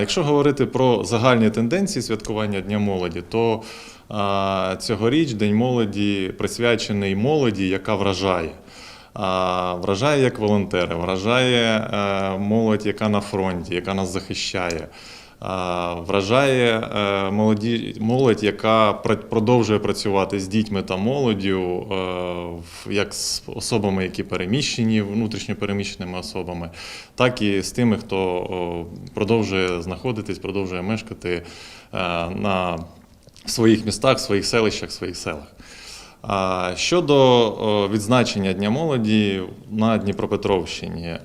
Якщо говорити про загальні тенденції святкування Дня молоді, то цьогоріч День молоді присвячений молоді, яка вражає. А, вражає як волонтери, вражає е, молодь, яка на фронті, яка нас захищає. А, Вражає е, молоді, молодь, яка продовжує працювати з дітьми та молоддю, е, як з особами, які переміщені, внутрішньо переміщеними особами, так і з тими, хто продовжує знаходитись, продовжує мешкати е, на своїх містах, своїх селищах, своїх селах. Щодо відзначення Дня молоді на Дніпропетровщині, е,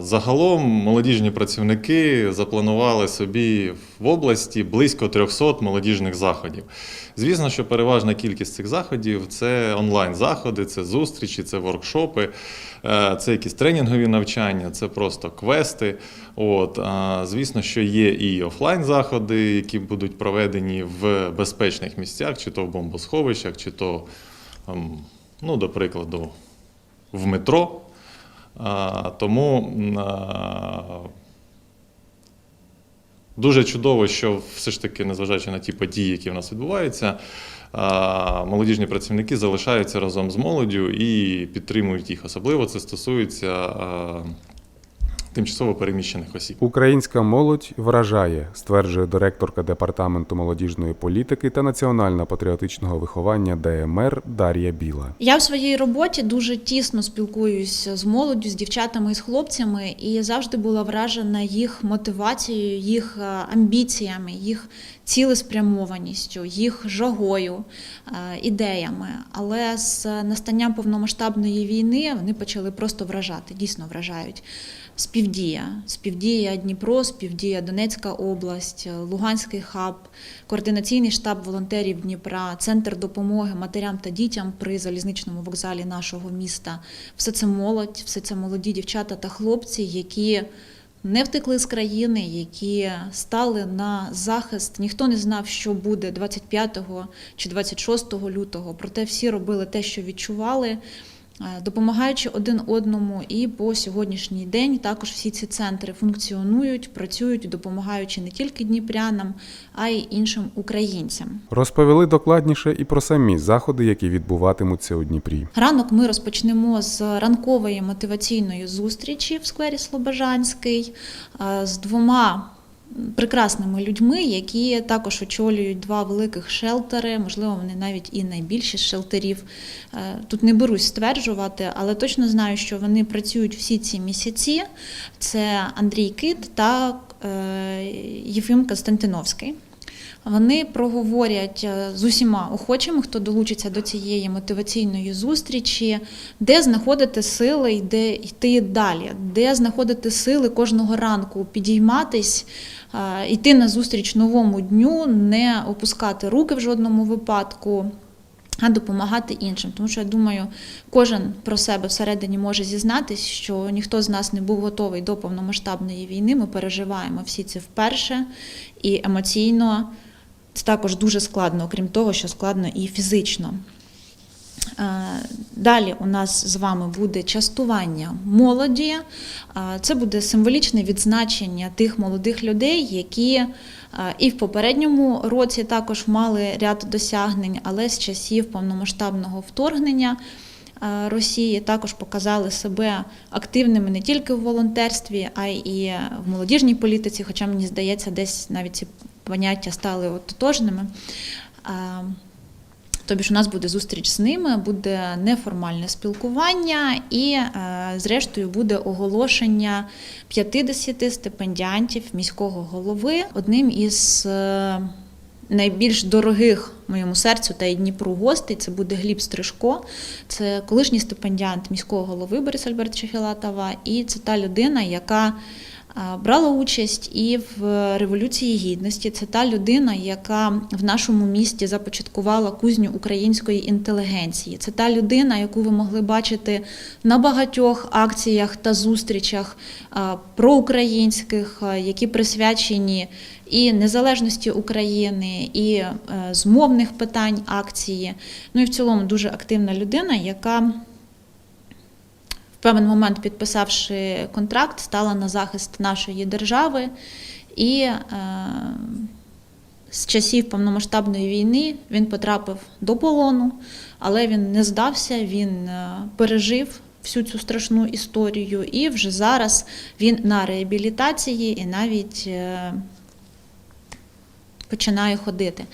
загалом молодіжні працівники запланували собі в області близько 300 молодіжних заходів. Звісно, що переважна кількість цих заходів це онлайн-заходи, це зустрічі, це воркшопи, е, це якісь тренінгові навчання, це просто квести. От, звісно, що є і офлайн-заходи, які будуть проведені в безпечних місцях, чи то в бомбосховищах, чи то, ем, ну, до прикладу, в метро. Тому дуже чудово, що все ж таки, незважаючи на ті події, які в нас відбуваються, молодіжні працівники залишаються разом з молоддю і підтримують їх. Особливо це стосується тимчасово переміщених осіб. Українська молодь вражає, стверджує директорка департаменту молодіжної політики та національно-патріотичного виховання ДМР Дар'я Біла. Я в своїй роботі дуже тісно спілкуюся з молоддю, з дівчатами і з хлопцями, і завжди була вражена їх мотивацією, їх е, амбіціями, їх цілеспрямованістю, їх жагою, е, ідеями. Але з настанням повномасштабної війни вони почали просто вражати, дійсно вражають. Співдія, співдія Дніпро, співдія Донецька область, Луганський хаб, координаційний штаб волонтерів Дніпра, центр допомоги матерям та дітям при залізничному вокзалі нашого міста. Все це молодь, все це молоді дівчата та хлопці, які не втекли з країни, які стали на захист. Ніхто не знав, що буде 25 чи 26 лютого. Проте всі робили те, що відчували. Е, Допомагаючи один одному, і по сьогоднішній день також всі ці центри функціонують, працюють, допомагаючи не тільки дніпрянам, а й іншим українцям. Розповіли докладніше і про самі заходи, які відбуватимуться у Дніпрі. Ранок ми розпочнемо з ранкової мотиваційної зустрічі в сквері Слобожанський е, з двома прекрасними людьми, які також очолюють два великих шелтери. Можливо, вони навіть і найбільші з шелтерів. Е, Тут не берусь стверджувати, але точно знаю, що вони працюють всі ці місяці. Це Андрій Кит та е, Єфим Константиновський. Вони проговорять е, з усіма охочими, хто долучиться до цієї мотиваційної зустрічі, де знаходити сили і де йти далі, де знаходити сили кожного ранку, підійматись, е, йти на зустріч новому дню, не опускати руки в жодному випадку. А допомагати іншим, тому що я думаю, кожен про себе всередині може зізнатись, що ніхто з нас не був готовий до повномасштабної війни. Ми переживаємо всі це вперше і емоційно це також дуже складно, окрім того, що складно і фізично. Е, Далі у нас з вами буде частування молоді. Е, Це буде символічне відзначення тих молодих людей, які е, і в попередньому році також мали ряд досягнень, але з часів повномасштабного вторгнення. Росії також показали себе активними не тільки в волонтерстві, а й в молодіжній політиці, хоча мені здається, десь навіть ці поняття стали ототожними. Тобі ж у нас буде зустріч з ними, буде неформальне спілкування, і, е, зрештою, буде оголошення 50 стипендіантів міського голови. Одним із е, найбільш дорогих моєму серцю та й Дніпру гостей це буде Гліб Стрижко, це колишній стипендіант міського голови Бориса Альбертовича Філатова, і це та людина, яка брала участь і в Революції Гідності. Це та людина, яка в нашому місті започаткувала кузню української інтелігенції. Це та людина, яку ви могли бачити на багатьох акціях та зустрічах проукраїнських, які присвячені і незалежності України, і е, з мовних питань акції. Ну і в цілому дуже активна людина, яка певний момент, підписавши контракт, стала на захист нашої держави. І е, з часів повномасштабної війни він потрапив до полону, але він не здався, він е, пережив всю цю страшну історію, і вже зараз він на реабілітації і навіть е, починає ходити.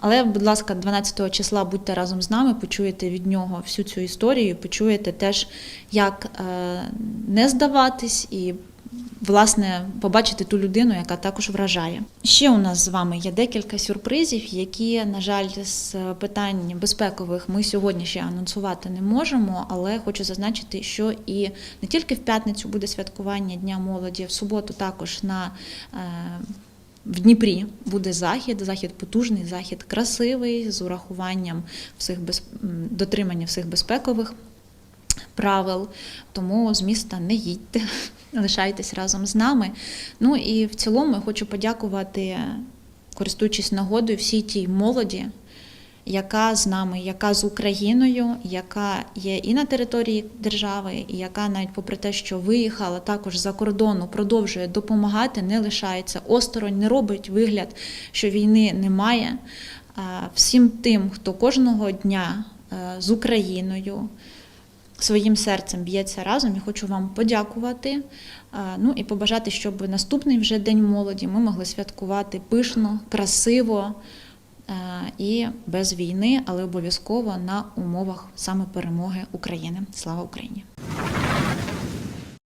Але, будь ласка, 12 числа будьте разом з нами, почуєте від нього всю цю історію, почуєте теж, як е, не здаватись і. Власне, побачити ту людину, яка також вражає. Ще у нас з вами є декілька сюрпризів, які, на жаль, з питань безпекових ми сьогодні ще анонсувати не можемо. Але хочу зазначити, що і не тільки в п'ятницю буде святкування Дня молоді, в суботу також на е, в Дніпрі буде захід, захід потужний, захід красивий, з урахуванням всіх без... дотримання всіх безпекових правил. Тому з міста не їдьте, лишайтесь разом з нами. Ну і в цілому я хочу подякувати, користуючись нагодою, всій тій молоді, яка з нами, яка з Україною, яка є і на території держави, і яка навіть попри те, що виїхала також за кордону, продовжує допомагати, не лишається осторонь, не робить вигляд, що війни немає. Всім тим, хто кожного дня е, з Україною своїм серцем б'ється разом, я хочу вам подякувати. Ну і побажати, щоб наступний вже день молоді ми могли святкувати пишно, красиво і без війни, але обов'язково на умовах саме перемоги України. Слава Україні!